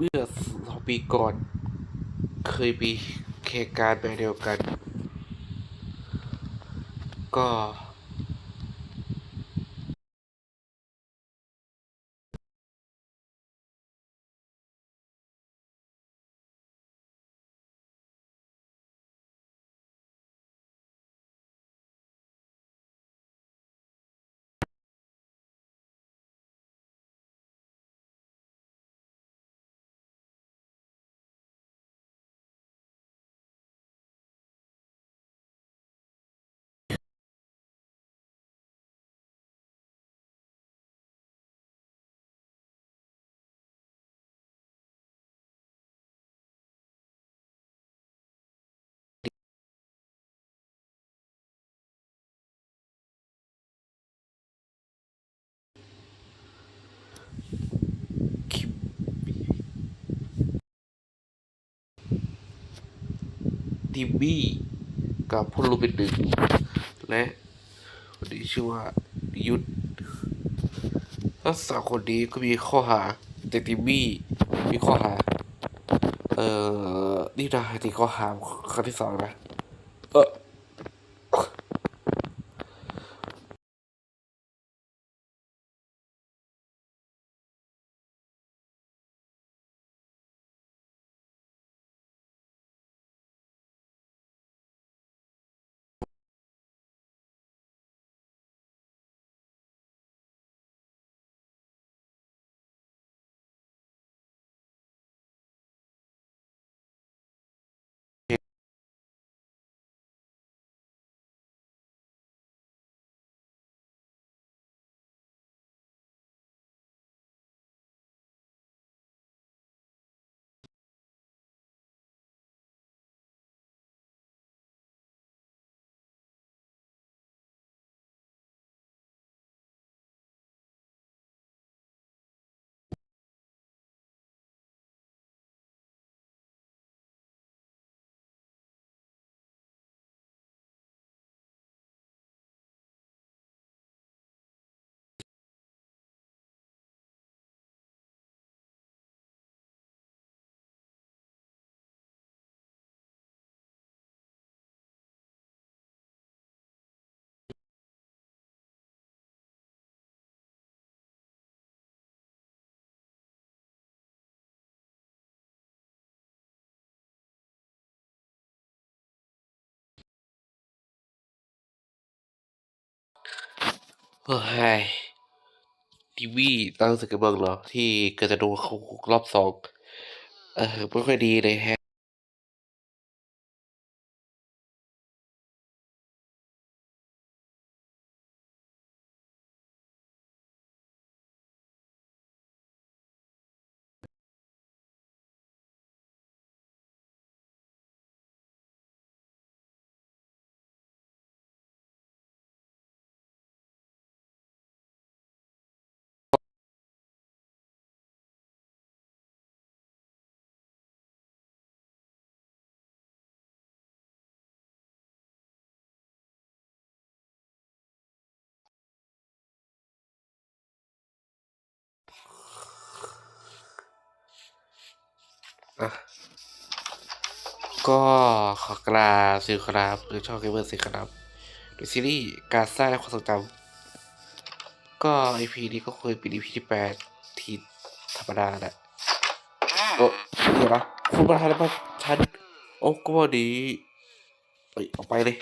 เมื่อสองปีก่อน เคยมีเหตุการณ์แบบเดียวกัน ก็ ทิมมี่กับพลรูเป็นหนึ่งและคนนี้ชื่อว่ายุทธทั้งสามคนนี้ก็มีข้อหาแต่ทิมมี่มีข้อหา เอ่อ นี่นะที่ข้อหาครั้งที่สองนะ เฮ้ยทีวีตั้งสึกกันบ้างเหรอ ที่เกิดจะโดนเขาคุกรอบสอง เออ ไม่ค่อยดีเลยแฮะ อะก็ขอกราบสิครับหรือช่องเกมเมอร์สิครับในซีรีส์การสร้างและความทรงจำก็ EP นี้ก็เคยเป็น EP ที่แปดที่ธรรมดาแหละโอ้เดี๋ยวนะคุณประธานมาฉันโอ้ก็พอดีเอ้ยออกไปเลย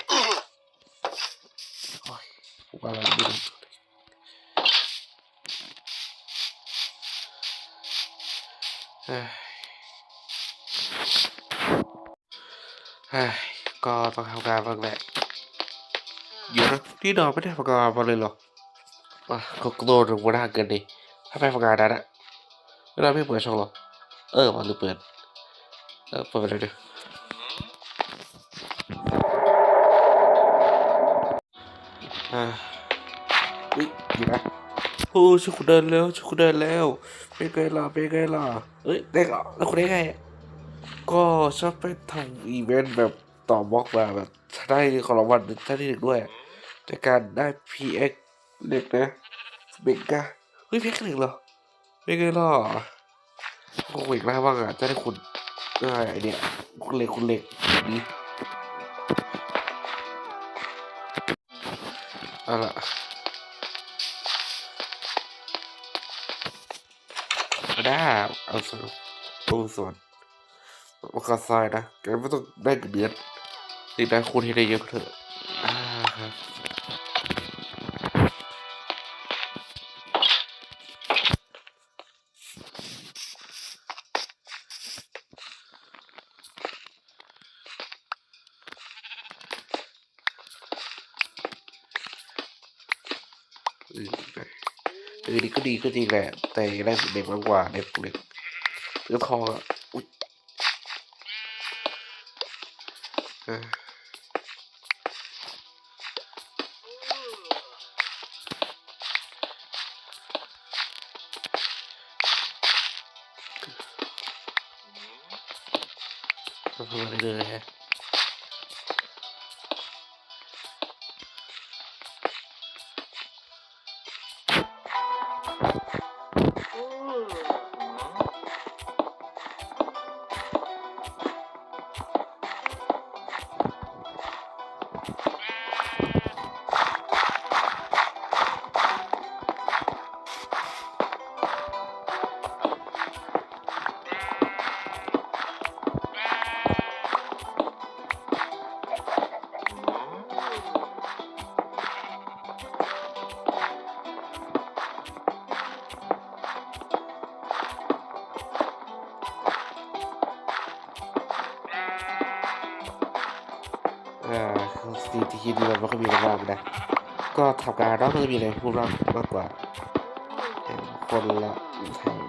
โอ้ยผมว่าอะไรไม่รู้เฮ้ยเฮ้ย ก็ต้องทำงานบ้างแหละเดี๋ยวนะที่นอนไม่ได้ทำงานมาเลยเหรออะก็โดนหัวหน้าเกินดิถ้าไปทำงานนั้นอะเราไม่เปิดช่องหรอเออมันหรือเปิดเออเปิดไปเลยดิอ่าอุ้ยเดี๋ยวนะโอ้ช่วยคุณเดินแล้วช่วยคุณเดินแล้วเป็นไงล่ะเป็นไงล่ะเอ้ยได้เหรอแล้วคุณได้ไง ก็ชอบไปทำอีเวนต์แบบต่อบล็อกมาแบบได้ของรางวัลท่านที่หนึ่งด้วยในกการได้ PX เด็กนะเบกกาเฮ้ย PX หนึ่งเหรอไม่เคยหรอคุณเหล็กได้บ้างอะจะได้คุณออไอเนี่ยคุณเหล็กคุณเหล็กนี่เอาละได้เอาส่วนเอาส่วน มากระซายนะแกไม่ต้องได้เงินเดือนติดได้คุณให้ได้เยอะเถอะอ่าฮะเออเออดีก็ดีก็จริงแหละ แต่ได้เด็กมากกว่าเด็กเล็กเรื่องทองอะ อุ๊ยเออ อ่าสิ่งที่คิดมันไม่ค่อยมีอะไรมากนะก็ทำงานแล้วก็จะมีอะไรพูดมากมากกว่าคนละ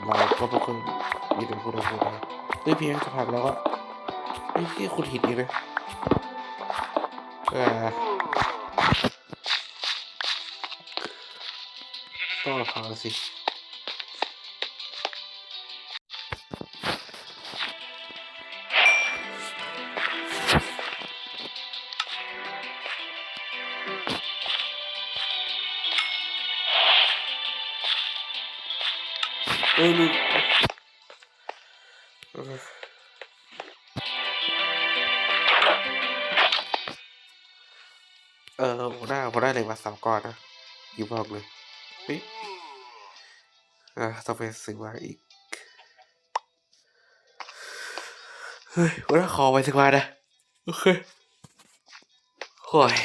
เราก็ไม่ค่อยมีอะไรพูดอะไรพูดได้ด้วยเพียงสักพักแล้วก็ไม่ใช่คุณหินเองนะอ่าต้องฟังสิ เอ้ยนี่เออเออหัวหน้าหัวหน้าเลยมาสามก้อนนะอยู่บอกเลยเฮ้ยอ่าต้องไปซื้อมาอีก เฮ้ยหัวหน้าขอไปซื้อมานะโอเคโอ้ย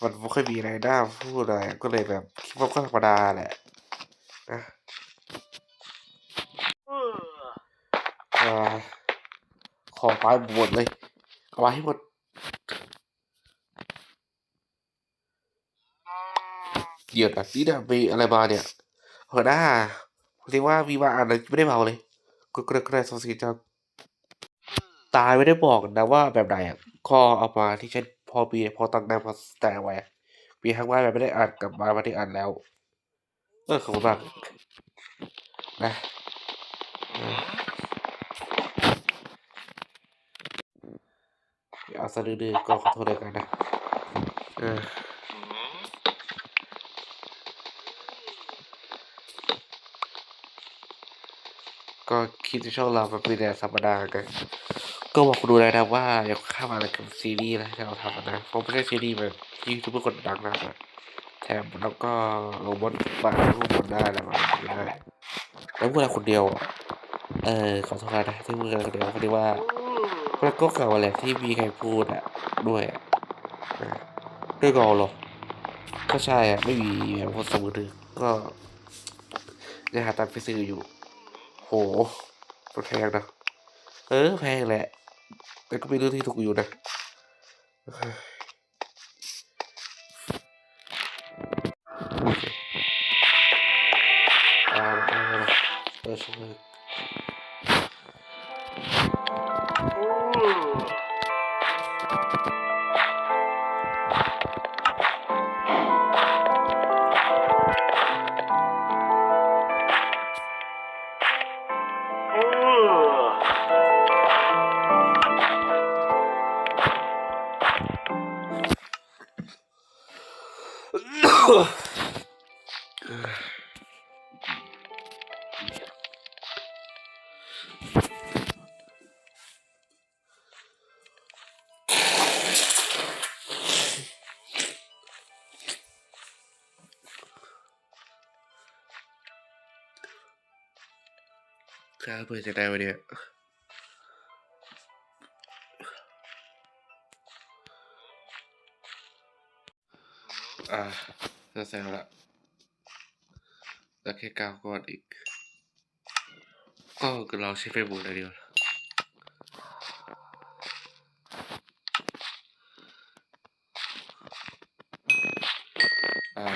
มันไม่ค่อยมีอะไรน่าพูดอะไรก็เลยแบบคิดว่าก็ธรรมดาแหละนะ อ่าขอไปหมดเลยเอาไปให้หมดเดี๋ยวนะนี่เนี่ยมีอะไรมาเนี่ยหัวหน้าผมเรียกว่ามีมาอ่านอะไรไม่ได้เมาเลยก็กระกระสงสีจังตายไม่ได้บอกนะว่าแบบไหนอะข้อเอามาที่ฉันพอปีพอตั้งแนวพอแต่ไว้อะมีครั้งว่าแบบไม่ได้อ่านกลับมามาที่อ่านแล้ว เออขอบคุณมากนะ เออเอาซะดื้อๆก็ขอโทษด้วยกันนะเออก็คิดในช่องเรามันเป็นแนวธรรมดากัน ก็บอกคุณดูเลยนะว่าอย่าข้ามอะไรกับซีรีส์นะที่เราทำอะนะเพราะไม่ใช่ซีรีส์แบบยูทูบเบอร์คนดังนะแถมแล้วก็ลงบนบางรูปบนได้แล้วมันไม่ได้แล้วพูดอะไรคนเดียวอะเออขอโทษนะที่พูดอะไรคนเดียวเพราะว่า มันก็เก่าแหละที่มีใครพูดอะ ด้วยอะด้วยกอหรอ ก็ใช่อะ ไม่มีแบบคนสมือถือก็ยังหาตังค์ไปซื้ออยู่ โหมันแพงนะ เออ แพงแหละ แต่ก็เป็นเรื่องที่ถูกอยู่นะโอเค เคเอาละเอาละเออช่วยถ้าเพื่อจะได้วันเนี่ยอ่าจะเสร็จละแล้วแค่กาวก่อนอีกก็เราใช้เฟซบุ๊กเลยดียวา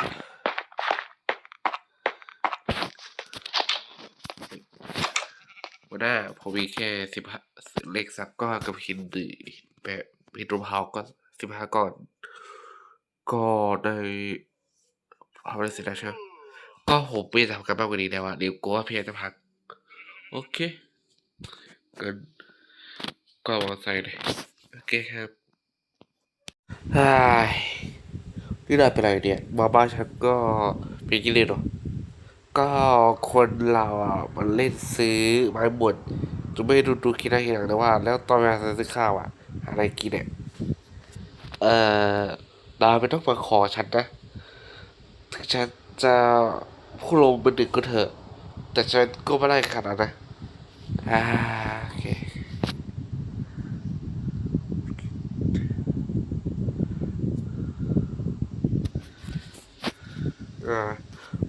อ่า วันหน้าผมมีแค่สิบห้าเลขสักก้อนกับหินดีแบบหินรูปเฮาก็สิบห้าก้อน ก็ได้ทำอะไรเสร็จแล้วใช่ไหมก็ผมไม่ได้ทำกันมากกว่านี้แล้วอะเดี๋ยวกลัวว่าเพียงจะพัก โอเคเกินก็วางใส่เลยโอเคครับไอ้นี่ได้เป็นไรเนี่ยมาบ้านฉันก็เป็นกิเลสเหรอ ก็คนเราอะมันเล่นซื้อไม้หมดจะไม่ดูดูคิดไรอย่างนะว่า แล้วตอนเวลาซื้อข้าวอะ อะไรกินเนี่ยเอ่อดาวไม่ต้องมาขอฉันนะถึงฉันจะผู้ลงเป็นดึกก็เถอะ แต่ฉันก็ไม่ได้ขนาดนั้นนะอ่า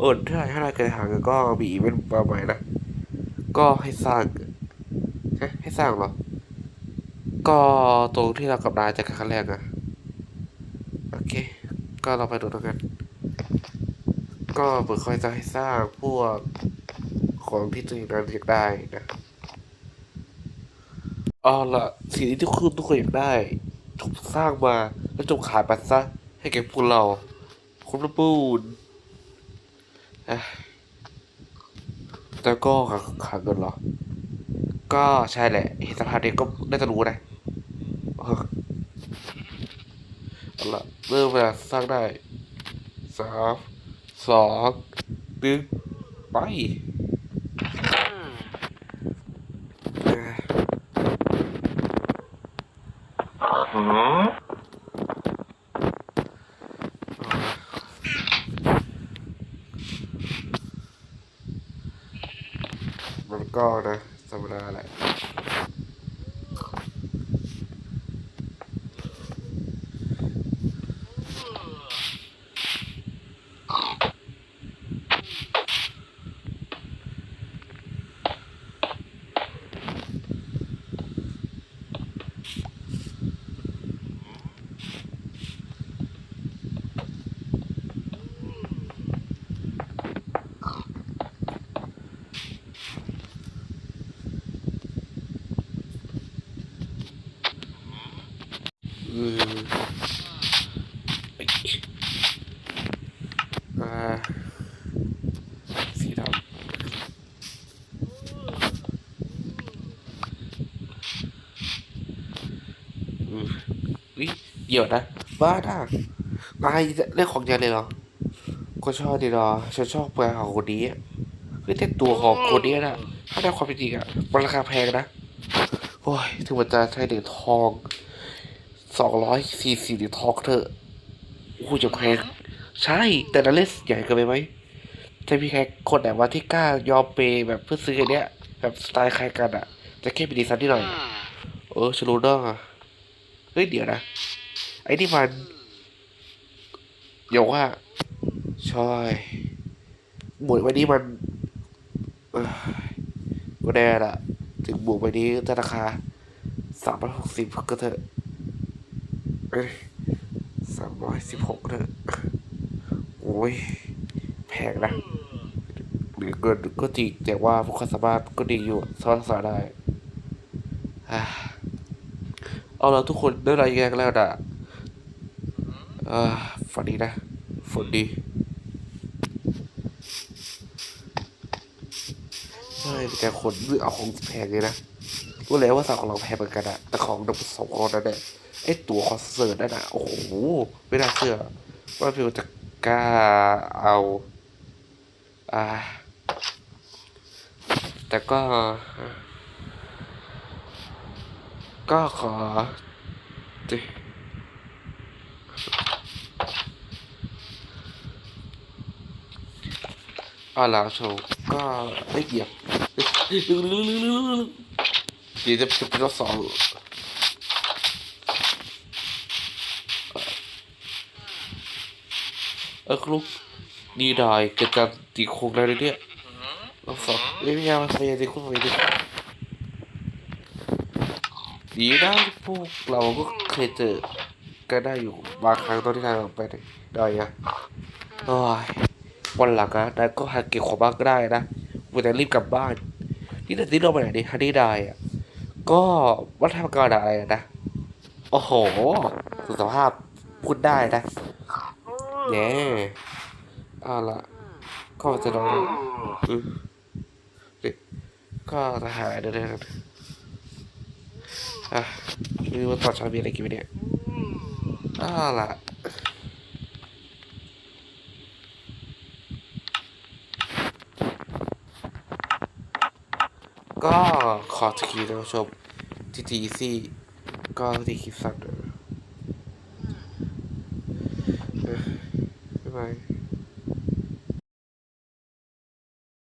เออถ้าถ้าเราเคยหาเงินก็มีอีเวนต์มาใหม่นะก็ให้สร้างฮะให้สร้างเหรอ ก็ตรงที่เรากับนายจะครั้งแรกอะโอเค ก็เราไปดูตรงกัน ก็เปิดคอยจะให้สร้างพวกของที่ตัวเองนั้นอยากได้นะเอาละสิ่งที่ทุกคนทุกคนอยากได้ถูกสร้างมาแล้วจงขายมันซะให้แก่พวกเราคุณระปูน เอ๊ะแต่ก็ขาขาเงินเหรอ ก็ใช่แหละ เห็นสภาพนี้ก็น่าจะรู้นะเออเอาละเริ่มเวลาสร้างได้สามสองหนึ่งไปเอ่อมันก็นะธรรมดาแหละ อืมอ่าสีดำอืม วิเดี๋ยวนะ บ้าด่ะนายเล่นของยันเลยเหรอ ก็ชอบดีหรอฉันชอบแปลของคนนี้เฮ้ยแต่ตัวของคนนี้นะถ้าได้ความเป็นจริงอะมันราคาแพงนะ โอ้ย ถึงมันจะใช้เหรียญทองสองร้อยสี่สิบเหรียญทองเถอะโอ้โหจะแพงใช่ แต่นั้นเล่นใหญ่เกินไปไหมจะมีใครคนไหนว่าที่กล้ายอมเปยแบบเพื่อซื้ออันเนี้ยแบบสไตล์ใคล้ายกันอะจะแค่มีดีไซน์นิดหน่อย เออฉันรู้เรื่องอะเฮ้ยเดี๋ยวนะ ไอ้นี่มันย่าว่าใช่หมวดวันนี้มันก็แน่ละถึงหมวดวันนี้จะราคารสามร้อยหกสิบก็เถอะสามร้อยสิบหกเถอะโอ้ยแพงนะหรือเกินก็จริงแต่ว่าพวกควาสามารถก็ดีอยู่สามารถรักษาได้อะเอาล้วทุกคนได้รายงานกันแล้วนะ ฝันดีนะฝันดีใช่แต่คนเลือกเอาของแพงเลยนะรู้แล้วว่าสั่งของเราแพงเหมือนกันอะแต่ของน้ำสองคนนั้นเนี่ยไอตัวคอนเสิร์ตนั่นอะโอ้โหไม่น่าเชื่อว่าพี่จะกล้าเอาอ่าแต่ก็ ก็ขอจิ อ่าล่ะโชว์ก็ไม่เกี่ยวเดี๋ยวจะจะเป็นรอบสองเออครูดีดอยเกิดการตีโค้งแล้วเนี่ยรอบสองไม่มีอะไรพยายามตีโค้งไปดิดีนะพวกเราก็เคยเจอกันได้อยู่บางครั้งตอนที่ทางไปได้อะโอ้ย วันหลังอะนายก็หาเก็บของบ้างก็ได้นะวันจะรีบกลับบ้านที่นั่ที่เราไปไหนดิฮันนี่ได้อะก็วัฒนธรรมการอะไรนะ โอ้โห สุขภาพพูดได้นะแย่เอาละก็จะลองด็กก็จะหาเดินเดินอะไม่รู้ว่าตอนเช้ามีอะไรกินไหมเนี่ยเอาละ ก็ขอสกีท่านผู้ชมทีทีซี่ก็ดีคลิปสั้นเออบ๊ายบาย